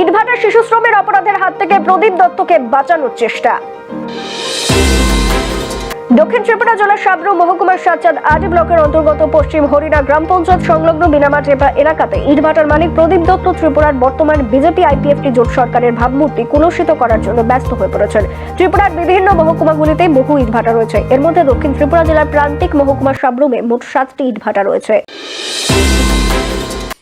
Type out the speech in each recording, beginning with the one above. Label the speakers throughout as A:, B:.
A: ইটভাটা শিশু শ্রমের অপরাধের হাত থেকে প্রদীপ দত্তকে বাঁচানোর চেষ্টা। দক্ষিণ ত্রিপুরা জেলার সাবরু মহকুমার সাতচাঁদ আদি ব্লকের অন্তর্গত পশ্চিম হরিণা গ্রাম পঞ্চায়েত সংলগ্ন বিনামাট রেপা এলাকাতে ইটভাটার মালিক প্রদীপ দত্ত ত্রিপুরার বর্তমান বিজেপি আইপিএফটি জোট সরকারের ভাবমূর্তি কুলসিত করার জন্য ব্যস্ত হয়ে পড়েছেন। ত্রিপুরার বিভিন্ন মহকুমাগুলিতে বহু ইটভাটা রয়েছে। এর মধ্যে দক্ষিণ ত্রিপুরা জেলার প্রান্তিক মহকুমা সাবরুমে মোট সাতটি ইটভাটা রয়েছে।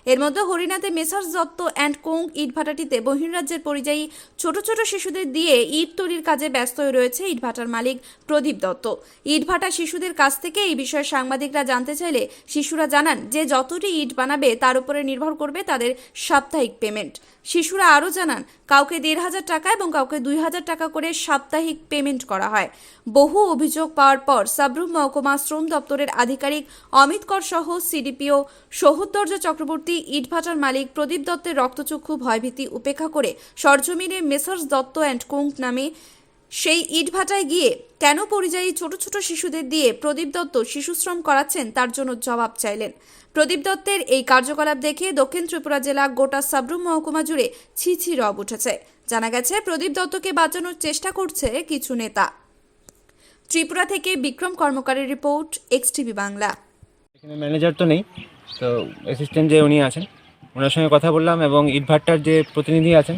B: এর মধ্যে হরিণাতে মেসার্স দত্ত অ্যান্ড কোং ইট ভাটাটিতে বহির্রাজ্যের পরিযায়ী ছোট ছোট শিশুদের দিয়ে ইট তৈরির কাজে ব্যস্ত হয়ে রয়েছে ইট ভাটার মালিক প্রদীপ দত্ত। ইট ভাটা শিশুদের কাছ থেকে এই বিষয়ে সাংবাদিকরা জানতে চাইলে শিশুরা জানান যে যতটি ইট বানাবে তার উপরে নির্ভর করবে তাদের সাপ্তাহিক পেমেন্ট। শিশুরা আরও জানান, কাউকে দেড় হাজার টাকা এবং কাউকে দুই হাজার টাকা করে সাপ্তাহিক পেমেন্ট করা হয়। বহু অভিযোগ পাওয়ার পর সাবরুম মহকুমা শ্রম দপ্তরের আধিকারিক অমিত কর সহ সিডিপিও সহোত্তর্য চক্রবর্তী ইটভাটার মালিক প্রদীপ দত্তের রক্তচক্ষু ভয়ভীতি উপেক্ষা করে সরজমিনে মেসার্স দত্ত অ্যান্ড কোং নামে সেই ইটভাটায় গিয়ে কেন পরিযায়ী ছোট ছোট শিশুদের দিয়ে প্রদীপ দত্ত শিশুশ্রম করাচ্ছেন তার জন্য জবাব চাইলেন। প্রদীপ দত্তের এই কার্যকলাপ দেখে দক্ষিণ ত্রিপুরা জেলা গোটা সাবরুম মহকুমা জুড়ে ছি ছি রব উঠেছে। জানা গেছে, প্রদীপ দত্তকে বাঁচানোর চেষ্টা করছে কিছু নেতা। ত্রিপুরা থেকে বিক্রম কর্মকারের রিপোর্ট এক্সটিভি বাংলা।
C: এখানে ম্যানেজার তো নেই। তো অ্যাসিস্ট্যান্ট যে উনি আছেন, ওনার সঙ্গে কথা বললাম এবং ইটভাট্টার যে প্রতিনিধি আছেন,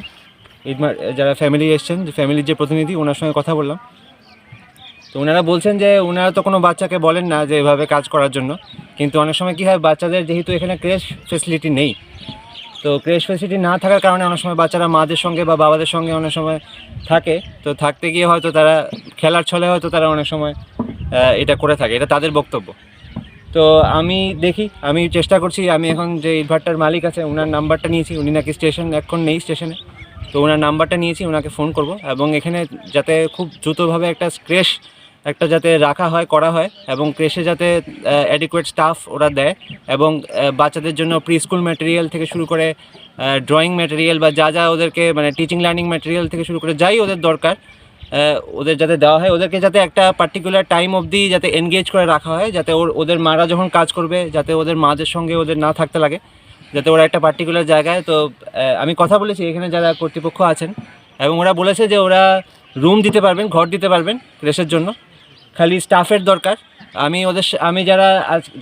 C: ইটভাট যারা ফ্যামিলি এসছেন, যে ফ্যামিলির যে প্রতিনিধি, ওনার সঙ্গে কথা বললাম। তো ওনারা বলছেন যে ওনারা তো কোনো বাচ্চাকে বলেন না যে এভাবে কাজ করার জন্য, কিন্তু অনেক সময় কী হয়, বাচ্চাদের যেহেতু এখানে ক্রেশ ফেসিলিটি নেই, তো ক্রেশ ফেসিলিটি না থাকার কারণে অনেক সময় বাচ্চারা মাদের সঙ্গে বা বাবাদের সঙ্গে অনেক সময় থাকে। তো থাকতে গিয়ে হয়তো তারা খেলার ছলে হয়তো তারা অনেক সময় এটা করে থাকে, এটা তাদের বক্তব্য। তো আমি দেখি, আমি চেষ্টা করছি, আমি এখন যে ইনভার্টার মালিক আছে ওনার নাম্বারটা নিয়েছি, উনি নাকি স্টেশন, এখন নেই স্টেশনে। তো ওনার নাম্বারটা নিয়েছি ওনাকে ফোন করব এবং এখানে যাতে খুব দ্রুতভাবে একটা ক্রেশ, একটা যাতে রাখা হয়, করা হয় এবং ক্রেশে যাতে অ্যাডিকুয়েট স্টাফ ওরা দেয় এবং বাচ্চাদের জন্য প্রি স্কুল ম্যাটেরিয়াল থেকে শুরু করে ড্রয়িং ম্যাটেরিয়াল বা যা যা ওদেরকে মানে টিচিং লার্নিং ম্যাটেরিয়াল থেকে শুরু করে যাই ওদের দরকার ওদের যাতে দেওয়া হয়, ওদেরকে যাতে একটা পার্টিকুলার টাইম অবধি যাতে এনগেজ করে রাখা হয়, যাতে ওর, ওদের মারা যখন কাজ করবে, যাতে ওদের মাদের সঙ্গে ওদের না থাকতে লাগে, যাতে ওরা একটা পার্টিকুলার জায়গায়, তো আমি কথা বলেছি, এখানে যারা কর্তৃপক্ষ আছেন, এবং ওরা বলেছে যে ওরা রুম দিতে পারবেন, ঘর দিতে পারবেন রেসের জন্য। খালি স্টাফের দরকার। আমি ওদের আমি যারা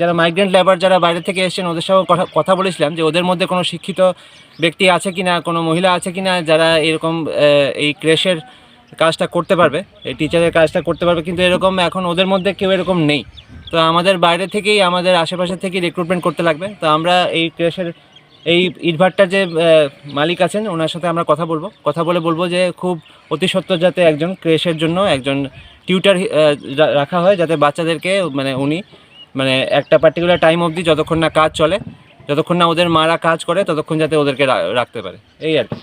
C: যারা মাইগ্রেন্ট লেবার যারা বাইরে থেকে এসেছেন, ওদের সঙ্গে কথা কথা বলেছিলাম যে ওদের মধ্যে কোনো শিক্ষিত ব্যক্তি আছে কিনা, কোনো মহিলা আছে কিনা, যারা এরকম এই ক্রেশের কাজটা করতে পারবে। এই টিচারের কাজটা করতে পারবে। কিন্তু এরকম এখন ওদের মধ্যে কেউ এরকম নেই। তো আমাদের বাইরে থেকেই, আমাদের আশেপাশে থেকেই রিক্রুটমেন্ট করতে লাগবে। তো আমরা এই ক্রেশের এই ইটভাট্টার যে মালিক আছেন, ওনার সাথে আমরা কথা বলব। কথা বলে বলব যে, খুব অতি সত্বর যাতে একজন ক্রেশের জন্য একজন টিউটার রাখা হয়, যাতে বাচ্চাদেরকে মানে উনি মানে একটা পার্টিকুলার টাইম অবধি যতক্ষণ না কাজ চলে, যতক্ষণ না ওদের মারা কাজ করে, ততক্ষণ যাতে ওদেরকে রাখতে পারে। এই আর কি।